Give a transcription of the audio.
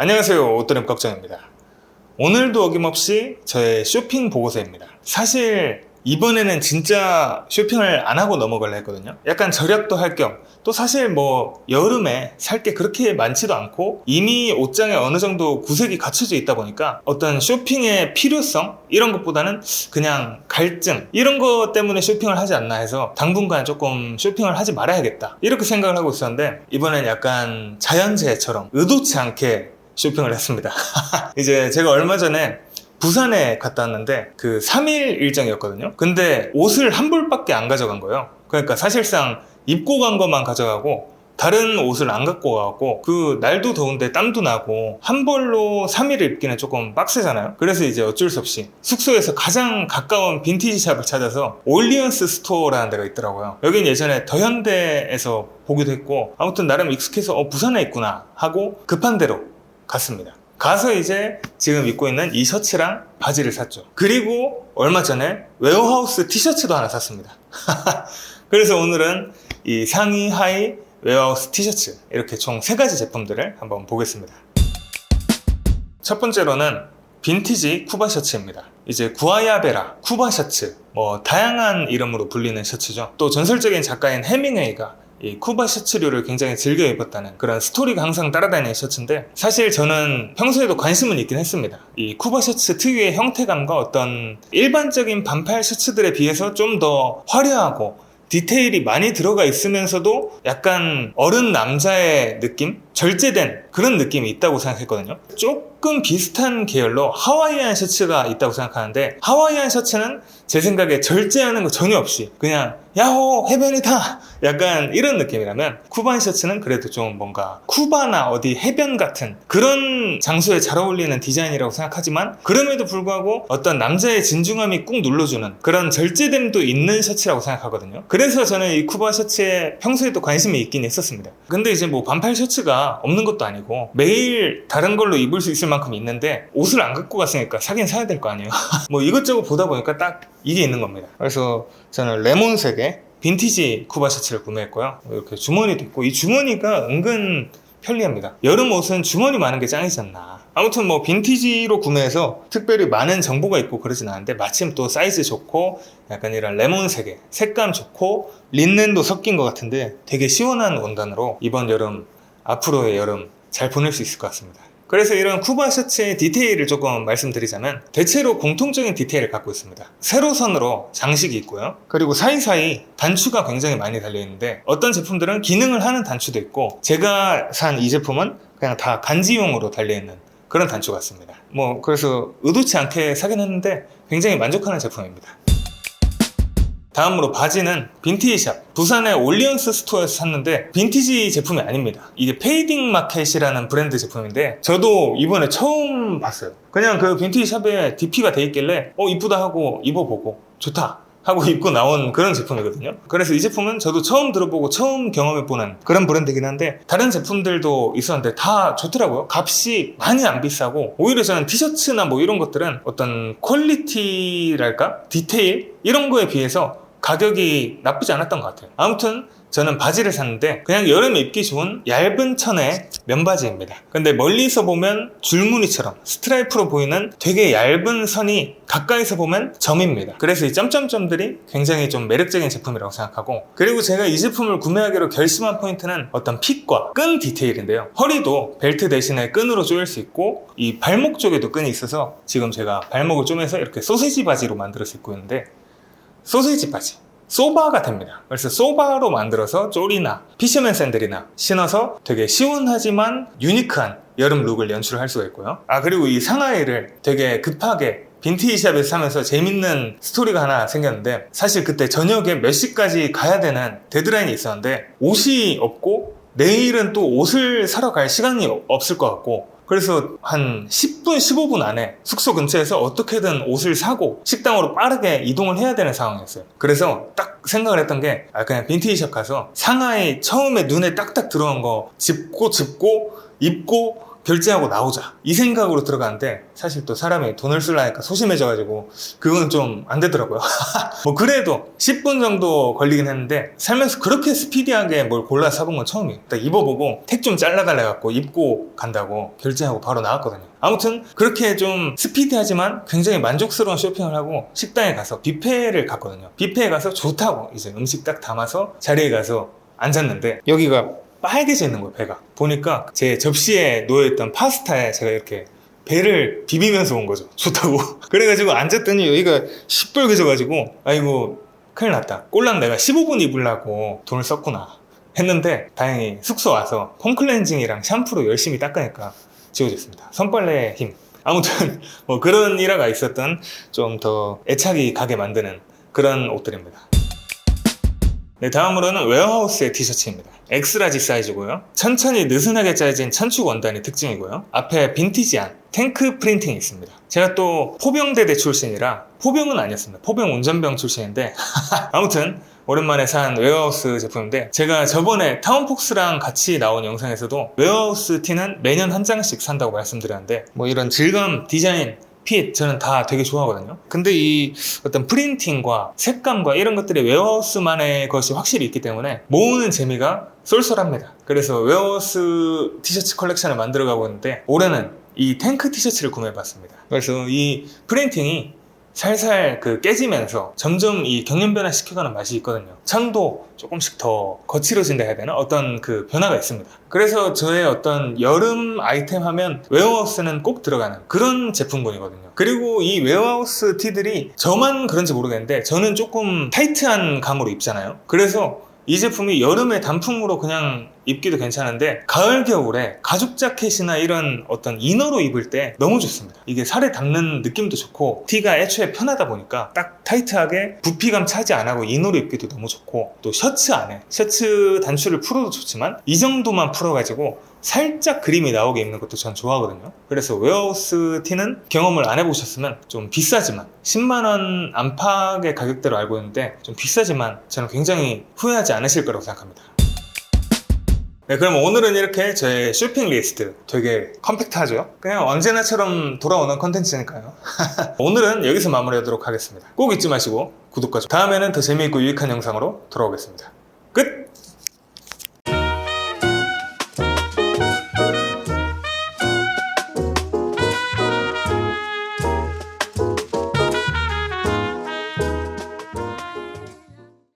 안녕하세요. 옷도림 걱정입니다. 오늘도 어김없이 저의 쇼핑 보고서입니다. 사실 이번에는 진짜 쇼핑을 안 하고 넘어가려 했거든요. 약간 절약도 할 겸 또 사실 뭐 여름에 살 게 그렇게 많지도 않고 이미 옷장에 어느 정도 구색이 갖춰져 있다 보니까 어떤 쇼핑의 필요성 이런 것보다는 그냥 갈증 이런 것 때문에 쇼핑을 하지 않나 해서 당분간 조금 쇼핑을 하지 말아야겠다. 이렇게 생각을 하고 있었는데 이번엔 약간 자연재해처럼 의도치 않게 쇼핑을 했습니다. 이제 제가 얼마 전에 부산에 갔다 왔는데 그 3일 일정이었거든요. 근데 옷을 한 벌밖에 안 가져간 거예요. 그러니까 사실상 입고 간 것만 가져가고 다른 옷을 안 갖고 가고 그 날도 더운데 땀도 나고 한 벌로 3일을 입기는 조금 빡세잖아요. 그래서 이제 어쩔 수 없이 숙소에서 가장 가까운 빈티지 샵을 찾아서 올리언스 스토어라는 데가 있더라고요. 여긴 예전에 더현대에서 보기도 했고 아무튼 나름 익숙해서 어 부산에 있구나 하고 급한 대로 갔습니다 가서 이제 지금 입고 있는 이 셔츠랑 바지를 샀죠 그리고 얼마 전에 웨어하우스 티셔츠도 하나 샀습니다 그래서 오늘은 이 상의 하의 웨어하우스 티셔츠 이렇게 총 세 가지 제품들을 한번 보겠습니다. 첫 번째로는 빈티지 쿠바 셔츠입니다. 이제 구아야베라 쿠바 셔츠 뭐 다양한 이름으로 불리는 셔츠죠. 또 전설적인 작가인 해밍웨이가 이 쿠바 셔츠류를 굉장히 즐겨 입었다는 그런 스토리가 항상 따라다니는 셔츠인데 사실 저는 평소에도 관심은 있긴 했습니다. 이 쿠바 셔츠 특유의 형태감과 어떤 일반적인 반팔 셔츠들에 비해서 좀 더 화려하고 디테일이 많이 들어가 있으면서도 약간 어른 남자의 느낌? 절제된 그런 느낌이 있다고 생각했거든요. 조금 비슷한 계열로 하와이안 셔츠가 있다고 생각하는데 하와이안 셔츠는 제 생각에 절제하는 거 전혀 없이 그냥 야호 해변이다 약간 이런 느낌이라면 쿠바인 셔츠는 그래도 좀 뭔가 쿠바나 어디 해변 같은 그런 장소에 잘 어울리는 디자인이라고 생각하지만 그럼에도 불구하고 어떤 남자의 진중함이 꾹 눌러주는 그런 절제됨도 있는 셔츠라고 생각하거든요. 그래서 저는 이 쿠바 셔츠에 평소에도 관심이 있긴 했었습니다. 근데 이제 뭐 반팔 셔츠가 없는 것도 아니고 매일 다른 걸로 입을 수 있을 만큼 있는데 옷을 안 갖고 갔으니까 사긴 사야 될 거 아니에요. 뭐 이것저것 보다 보니까 딱 이게 있는 겁니다. 그래서 저는 레몬색의 빈티지 쿠바 셔츠를 구매했고요. 이렇게 주머니도 있고 이 주머니가 은근 편리합니다. 여름 옷은 주머니 많은 게 짱이지 않나. 아무튼 뭐 빈티지로 구매해서 특별히 많은 정보가 있고 그러진 않은데 마침 또 사이즈 좋고 약간 이런 레몬색의 색감 좋고 린넨도 섞인 것 같은데 되게 시원한 원단으로 이번 여름 앞으로의 여름 잘 보낼 수 있을 것 같습니다. 그래서 이런 쿠바 셔츠의 디테일을 조금 말씀드리자면 대체로 공통적인 디테일을 갖고 있습니다. 세로선으로 장식이 있고요. 그리고 사이사이 단추가 굉장히 많이 달려있는데 어떤 제품들은 기능을 하는 단추도 있고 제가 산 이 제품은 그냥 다 간지용으로 달려있는 그런 단추 같습니다. 뭐 그래서 의도치 않게 사긴 했는데 굉장히 만족하는 제품입니다. 다음으로 바지는 빈티지샵 부산의 올리언스 스토어에서 샀는데 빈티지 제품이 아닙니다. 이게 페이딩 마켓이라는 브랜드 제품인데 저도 이번에 처음 봤어요. 그냥 그 빈티지 샵에 DP가 돼 있길래 어 이쁘다 하고 입어보고 좋다 하고 입고 나온 그런 제품이거든요. 그래서 이 제품은 저도 처음 들어보고 처음 경험해보는 그런 브랜드긴 한데 다른 제품들도 있었는데 다 좋더라고요. 값이 많이 안 비싸고 오히려 저는 티셔츠나 뭐 이런 것들은 어떤 퀄리티랄까? 디테일? 이런 거에 비해서 가격이 나쁘지 않았던 것 같아요. 아무튼 저는 바지를 샀는데 그냥 여름에 입기 좋은 얇은 천의 면바지입니다. 근데 멀리서 보면 줄무늬처럼 스트라이프로 보이는 되게 얇은 선이 가까이서 보면 점입니다. 그래서 이 점점점들이 굉장히 좀 매력적인 제품이라고 생각하고 그리고 제가 이 제품을 구매하기로 결심한 포인트는 어떤 핏과 끈 디테일인데요. 허리도 벨트 대신에 끈으로 조일 수 있고 이 발목 쪽에도 끈이 있어서 지금 제가 발목을 쪼매서 이렇게 소세지 바지로 만들어서 입고 있는데 소세지 바지. 소바가 됩니다. 그래서 소바로 만들어서 쪼리나 피셔맨 샌들이나 신어서 되게 시원하지만 유니크한 여름 룩을 연출할 수가 있고요. 아 그리고 이 상하이를 되게 급하게 빈티지샵에서 사면서 재밌는 스토리가 하나 생겼는데 사실 그때 저녁에 몇 시까지 가야 되는 데드라인이 있었는데 옷이 없고 내일은 또 옷을 사러 갈 시간이 없을 것 같고 그래서 한 10분, 15분 안에 숙소 근처에서 어떻게든 옷을 사고 식당으로 빠르게 이동을 해야 되는 상황이었어요. 그래서 딱 생각을 했던 게, 아, 그냥 빈티지샵 가서 상하이 처음에 눈에 딱딱 들어온 거 짚고 짚고 입고 결제하고 나오자. 이 생각으로 들어가는데 사실 또 사람이 돈을 쓰려니까 소심해져가지고 그건 좀안 되더라고요. 뭐 그래도 10분 정도 걸리긴 했는데 살면서 그렇게 스피디하게 뭘 골라 사본 건 처음이에요. 딱 입어보고 택 좀 잘라달라 해갖고 입고 간다고 결제하고 바로 나왔거든요. 아무튼 그렇게 좀 스피디하지만 굉장히 만족스러운 쇼핑을 하고 식당에 가서 뷔페를 갔거든요. 뷔페에 가서 좋다고 이제 음식 딱 담아서 자리에 가서 앉았는데 여기가 빨개져 있는 거예요 배가. 보니까 제 접시에 놓여있던 파스타에 제가 이렇게 배를 비비면서 온 거죠. 좋다고. 그래가지고 앉았더니 여기가 시뻘개져가지고 아이고 큰일 났다. 꼴랑 내가 15분 입으려고 돈을 썼구나. 했는데 다행히 숙소 와서 폼클렌징이랑 샴푸로 열심히 닦으니까 지워졌습니다. 손빨래의 힘. 아무튼 뭐 그런 일화가 있었던 좀 더 애착이 가게 만드는 그런 옷들입니다. 네, 다음으로는 웨어하우스의 티셔츠입니다. 엑스라지 사이즈고요. 천천히 느슨하게 짜여진 천축 원단이 특징이고요. 앞에 빈티지한 탱크 프린팅이 있습니다. 제가 또 포병대대 출신이라 포병은 아니었습니다. 포병 운전병 출신인데 아무튼 오랜만에 산 웨어하우스 제품인데 제가 저번에 타운폭스랑 같이 나온 영상에서도 웨어하우스 티는 매년 한 장씩 산다고 말씀드렸는데 뭐 이런 질감, 디자인, 핏 저는 다 되게 좋아하거든요. 근데 이 어떤 프린팅과 색감과 이런 것들이 웨어하우스만의 것이 확실히 있기 때문에 모으는 재미가 쏠쏠합니다. 그래서 웨어하우스 티셔츠 컬렉션을 만들어 가고 있는데 올해는 이 탱크 티셔츠를 구매해봤습니다. 그래서 이 프린팅이 살살 그 깨지면서 점점 이 경련 변화 시켜가는 맛이 있거든요. 창도 조금씩 더 거칠어진다 해야 되나? 어떤 그 변화가 있습니다. 그래서 저의 어떤 여름 아이템 하면 웨어하우스는 꼭 들어가는 그런 제품군이거든요. 그리고 이 웨어하우스 티들이 저만 그런지 모르겠는데 저는 조금 타이트한 감으로 입잖아요. 그래서 이 제품이 여름에 단품으로 그냥 입기도 괜찮은데 가을 겨울에 가죽 자켓이나 이런 어떤 이너로 입을 때 너무 좋습니다. 이게 살에 닿는 느낌도 좋고 티가 애초에 편하다 보니까 딱 타이트하게 부피감 차지 안 하고 이너로 입기도 너무 좋고 또 셔츠 안에 셔츠 단추를 풀어도 좋지만 이 정도만 풀어가지고 살짝 그림이 나오게 입는 것도 전 좋아하거든요 그래서 웨어하우스 티는 경험을 안 해보셨으면 좀 비싸지만 10만원 안팎의 가격대로 알고 있는데 좀 비싸지만 저는 굉장히 후회하지 않으실 거라고 생각합니다 네, 그럼 오늘은 이렇게 저의 쇼핑 리스트 되게 컴팩트하죠? 그냥 언제나처럼 돌아오는 컨텐츠니까요. 오늘은 여기서 마무리하도록 하겠습니다. 꼭 잊지 마시고 구독과 좋아요. 다음에는 더 재미있고 유익한 영상으로 돌아오겠습니다. 끝!